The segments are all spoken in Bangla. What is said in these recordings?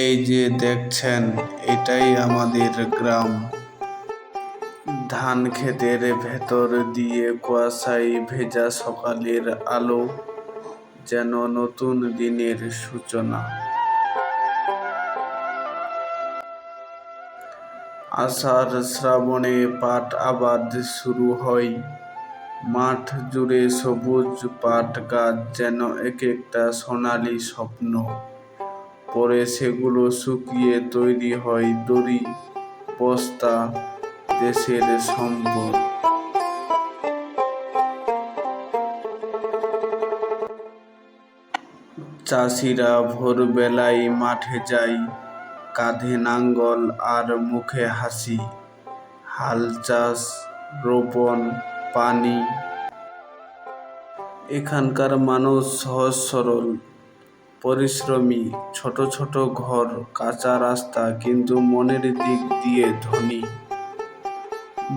এই যে দেখছেন, এটাই আমাদের গ্রাম। ধান ক্ষেতের ভেতর দিয়ে কুয়াশায় ভেজা সকালের আলো, যেন নতুন দিনের সূচনা। আষাঢ় শ্রাবণে পাট আবাদ শুরু হয়। মাঠ জুড়ে সবুজ পাট গাছ, যেন এক একটা সোনালি স্বপ্ন। পরে সেগুলো শুকিয়ে তৈরি হয় দড়ি, বস্তা, দেশের সম্পদ। চাষিরা ভোরবেলায় মাঠে যায়, কাঁধে নাঙ্গল আর মুখে হাসি। হাল চাষ, রোপণ, পানি। এখানকার মানুষ সহজ সরল। পরিশ্রমী, ছোট ছোট ঘর, কাঁচা রাস্তা, কিন্তু মনের দিক দিয়ে ধনী।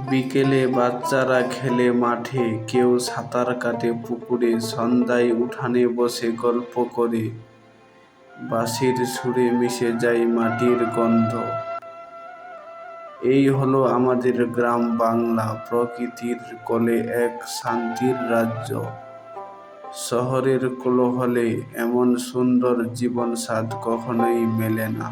বিকেলে বাচ্চারা খেলে মাঠে, কেউ সাঁতার কাটে পুকুরে, সন্ধ্যায় উঠানে বসে গল্প করে। বাঁশির সুরে মিশে যায় মাটির গন্ধ। এই হলো আমাদের গ্রাম বাংলা, প্রকৃতির কোলে এক শান্তির রাজ্য। শহরের কোলাহলে এমন সুন্দর জীবন স্বাদ কখনোই মেলে না।